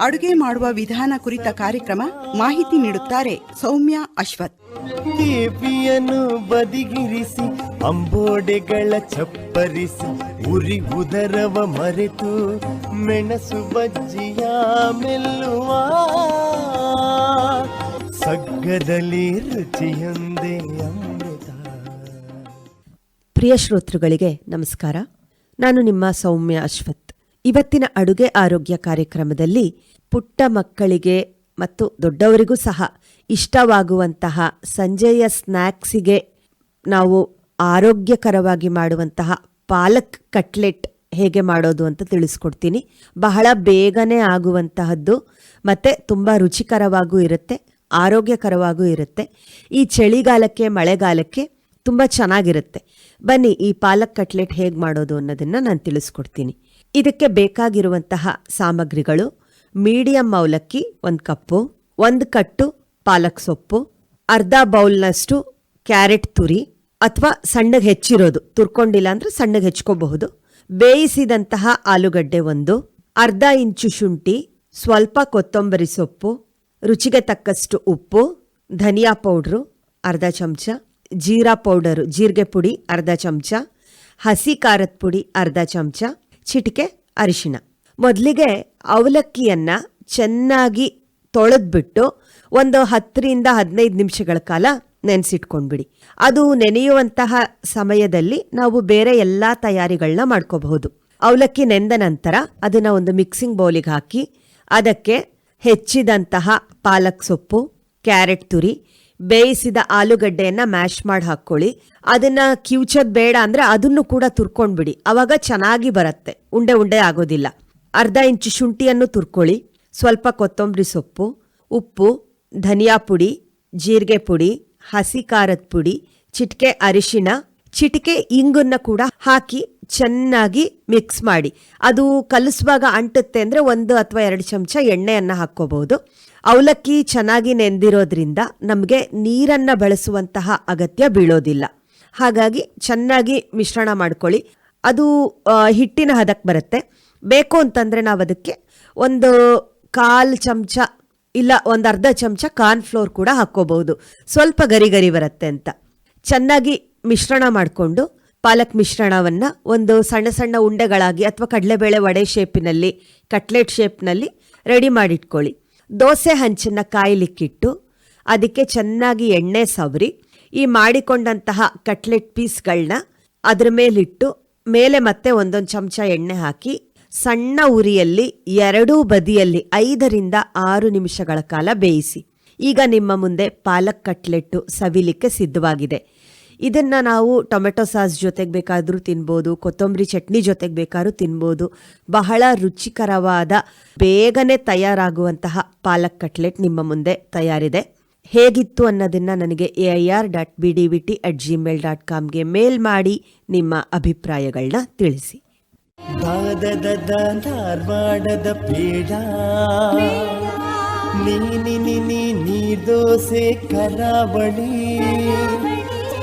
ಅಡುಗೆ ಮಾಡುವ ವಿಧಾನ ಕುರಿತ ಕಾರ್ಯಕ್ರಮ ಮಾಹಿತಿ ನೀಡುತ್ತಾರೆ ಸೌಮ್ಯ ಅಶ್ವಥ್. ದೇವಿಯನ್ನು ಬದಿಗಿರಿಸಿ ಅಂಬೋಡೆಗಳ ಚಪ್ಪರಿಸಿ ಉರಿ ಉದರವ ಮರೆತು ಮೆಣಸು ಬಜ್ಜಿಯ ಮೆಲ್ಲುವ. ಸಗ್ಗದಲ್ಲಿ ರುಚಿಯೊಂದೇ ಅಮೃತ. ಪ್ರಿಯ ಶ್ರೋತೃಗಳಿಗೆ ನಮಸ್ಕಾರ. ನಾನು ನಿಮ್ಮ ಸೌಮ್ಯ ಅಶ್ವಥ್. ಇವತ್ತಿನ ಅಡುಗೆ ಆರೋಗ್ಯ ಕಾರ್ಯಕ್ರಮದಲ್ಲಿ ಪುಟ್ಟ ಮಕ್ಕಳಿಗೆ ಮತ್ತು ದೊಡ್ಡವರಿಗೂ ಸಹ ಇಷ್ಟವಾಗುವಂತಹ ಸಂಜೆಯ ಸ್ನ್ಯಾಕ್ಸಿಗೆ ನಾವು ಆರೋಗ್ಯಕರವಾಗಿ ಮಾಡುವಂತಹ ಪಾಲಕ್ ಕಟ್ಲೆಟ್ ಹೇಗೆ ಮಾಡೋದು ಅಂತ ತಿಳಿಸ್ಕೊಡ್ತೀನಿ. ಬಹಳ ಬೇಗನೆ ಆಗುವಂತಹದ್ದು, ಮತ್ತು ತುಂಬ ರುಚಿಕರವಾಗೂ ಇರುತ್ತೆ, ಆರೋಗ್ಯಕರವಾಗೂ ಇರುತ್ತೆ. ಈ ಚಳಿಗಾಲಕ್ಕೆ, ಮಳೆಗಾಲಕ್ಕೆ ತುಂಬ ಚೆನ್ನಾಗಿರುತ್ತೆ. ಬನ್ನಿ ಈ ಪಾಲಕ್ ಕಟ್ಲೆಟ್ ಹೇಗೆ ಮಾಡೋದು ಅನ್ನೋದನ್ನು ನಾನು ತಿಳಿಸ್ಕೊಡ್ತೀನಿ. ಇದಕ್ಕೆ ಬೇಕಾಗಿರುವಂತಹ ಸಾಮಗ್ರಿಗಳು, ಮೀಡಿಯಂ ಅವಲಕ್ಕಿ ಒಂದು ಕಪ್ಪು, ಒಂದು ಕಟ್ಟು ಪಾಲಕ್ ಸೊಪ್ಪು, ಅರ್ಧ ಬೌಲ್ನಷ್ಟು ಕ್ಯಾರೆಟ್ ತುರಿ ಅಥವಾ ಸಣ್ಣಗೆ ಹೆಚ್ಚಿರೋದು, ತುರ್ಕೊಂಡಿಲ್ಲ ಅಂದ್ರೆ ಸಣ್ಣಗೆ ಹೆಚ್ಕೋಬಹುದು. ಬೇಯಿಸಿದಂತಹ ಆಲೂಗಡ್ಡೆ ಒಂದು, ಅರ್ಧ ಇಂಚು ಶುಂಠಿ, ಸ್ವಲ್ಪ ಕೊತ್ತಂಬರಿ ಸೊಪ್ಪು, ರುಚಿಗೆ ತಕ್ಕಷ್ಟು ಉಪ್ಪು, ಧನಿಯಾ ಪೌಡ್ರು ಅರ್ಧ ಚಮಚ, ಜೀರಾ ಪೌಡರು, ಜೀರಿಗೆ ಪುಡಿ ಅರ್ಧ ಚಮಚ, ಹಸಿ ಖಾರದ ಪುಡಿ ಅರ್ಧ ಚಮಚ ಚಿಟಿಕೆ ಅರಿಶಿಣ. ಮೊದಲಿಗೆ ಅವಲಕ್ಕಿಯನ್ನ ಚೆನ್ನಾಗಿ ತೊಳೆದ್ಬಿಟ್ಟು ಒಂದು ಹತ್ತರಿಂದ ಹದಿನೈದು ನಿಮಿಷಗಳ ಕಾಲ ನೆನೆಸಿಟ್ಕೊಂಡ್ಬಿಡಿ. ಅದು ನೆನೆಯುವಂತಹ ಸಮಯದಲ್ಲಿ ನಾವು ಬೇರೆ ಎಲ್ಲ ತಯಾರಿಗಳನ್ನ ಮಾಡ್ಕೋಬಹುದು. ಅವಲಕ್ಕಿ ನೆಂದ ನಂತರ ಅದನ್ನ ಒಂದು ಮಿಕ್ಸಿಂಗ್ ಬೌಲಿಗೆ ಹಾಕಿ ಅದಕ್ಕೆ ಹೆಚ್ಚಿದಂತಹ ಪಾಲಕ್ ಸೊಪ್ಪು, ಕ್ಯಾರೆಟ್ ತುರಿ ಬೇಯಿಸಿದ ಆಲೂಗಡ್ಡೆಯನ್ನ ಮ್ಯಾಶ್ ಮಾಡಿ ಹಾಕ್ಕೊಳ್ಳಿ. ಅದನ್ನ ಕಿವುಚದ್ ಬೇಡ ಅಂದ್ರೆ ಅದನ್ನು ಕೂಡ ತುರ್ಕೊಂಡ್ಬಿಡಿ. ಅವಾಗ ಚೆನ್ನಾಗಿ ಬರುತ್ತೆ. ಉಂಡೆ ಉಂಡೆ ಆಗೋದಿಲ್ಲ. ಅರ್ಧ ಇಂಚು ಶುಂಠಿಯನ್ನು ತುರ್ಕೊಳ್ಳಿ. ಸ್ವಲ್ಪ ಕೊತ್ತಂಬರಿ ಸೊಪ್ಪು, ಉಪ್ಪು, ಧನಿಯಾ ಪುಡಿ, ಜೀರಿಗೆ ಪುಡಿ, ಹಸಿ ಖಾರದ ಪುಡಿ, ಚಿಟಿಕೆ ಅರಿಶಿಣ, ಚಿಟಿಕೆ ಇಂಗನ್ನ ಕೂಡ ಹಾಕಿ ಚೆನ್ನಾಗಿ ಮಿಕ್ಸ್ ಮಾಡಿ. ಅದು ಕಲಿಸುವಾಗ ಅಂಟುತ್ತೆ ಅಂದರೆ ಒಂದು ಅಥವಾ ಎರಡು ಚಮಚ ಎಣ್ಣೆಯನ್ನು ಹಾಕ್ಕೋಬಹುದು. ಅವಲಕ್ಕಿ ಚೆನ್ನಾಗಿ ನೆಂದಿರೋದ್ರಿಂದ ನಮಗೆ ನೀರನ್ನು ಬಳಸುವಂತಹ ಅಗತ್ಯ ಬೀಳೋದಿಲ್ಲ. ಹಾಗಾಗಿ ಚೆನ್ನಾಗಿ ಮಿಶ್ರಣ ಮಾಡ್ಕೊಳ್ಳಿ. ಅದು ಹಿಟ್ಟಿನ ಹದಕ್ಕೆ ಬರುತ್ತೆ. ಬೇಕು ಅಂತಂದರೆ ನಾವು ಅದಕ್ಕೆ ಒಂದು ಕಾಲು ಚಮಚ ಇಲ್ಲ ಒಂದು ಅರ್ಧ ಚಮಚ ಕಾರ್ನ್ ಫ್ಲೋರ್ ಕೂಡ ಹಾಕ್ಕೋಬಹುದು. ಸ್ವಲ್ಪ ಗರಿ ಗರಿ ಬರುತ್ತೆ ಅಂತ. ಚೆನ್ನಾಗಿ ಮಿಶ್ರಣ ಮಾಡಿಕೊಂಡು ಪಾಲಕ್ ಮಿಶ್ರಣವನ್ನು ಒಂದು ಸಣ್ಣ ಸಣ್ಣ ಉಂಡೆಗಳಾಗಿ ಅಥವಾ ಕಡಲೆಬೇಳೆ ವಡೆ ಶೇಪಿನಲ್ಲಿ ಕಟ್ಲೆಟ್ ಶೇಪ್ನಲ್ಲಿ ರೆಡಿ ಮಾಡಿಟ್ಕೊಳ್ಳಿ. ದೋಸೆ ಹಂಚನ್ನ ಕಾಯಲಿಕ್ಕಿಟ್ಟು, ಅದಕ್ಕೆ ಚೆನ್ನಾಗಿ ಎಣ್ಣೆ ಸವರಿ, ಈ ಮಾಡಿಕೊಂಡಂತಹ ಕಟ್ಲೆಟ್ ಪೀಸ್ಗಳನ್ನ ಅದ್ರ ಮೇಲಿಟ್ಟು, ಮೇಲೆ ಮತ್ತೆ ಒಂದೊಂದು ಚಮಚ ಎಣ್ಣೆ ಹಾಕಿ, ಸಣ್ಣ ಉರಿಯಲ್ಲಿ ಎರಡೂ ಬದಿಯಲ್ಲಿ ಐದರಿಂದ ಆರು ನಿಮಿಷಗಳ ಕಾಲ ಬೇಯಿಸಿ. ಈಗ ನಿಮ್ಮ ಮುಂದೆ ಪಾಲಕ್ ಕಟ್ಲೆಟ್ಟು ಸವಿಲಿಕ್ಕೆ ಸಿದ್ಧವಾಗಿದೆ. ಇದನ್ನ ನಾವು ಟೊಮೆಟೊ ಸಾಸ್ ಜೊತೆಗೆ ಬೇಕಾದರೂ ತಿನ್ಬೋದು, ಕೊತ್ತಂಬರಿ ಚಟ್ನಿ ಜೊತೆಗೆ ಬೇಕಾದ್ರೂ ತಿನ್ಬೋದು. ಬಹಳ ರುಚಿಕರವಾದ, ಬೇಗನೆ ತಯಾರಾಗುವಂತಹ ಪಾಲಕ್ ಕಟ್ಲೆಟ್ ನಿಮ್ಮ ಮುಂದೆ ತಯಾರಿದೆ. ಹೇಗಿತ್ತು ಅನ್ನೋದನ್ನು ನನಗೆ A I R dot B D V T at Gmail dot ಕಾಮ್ಗೆ mail ಮಾಡಿ ನಿಮ್ಮ ಅಭಿಪ್ರಾಯಗಳನ್ನ ತಿಳಿಸಿ. ಧಾರವಾಡದ ನೀ ನೀರ್ದೋಸೆ ಕರಾವಳಿ.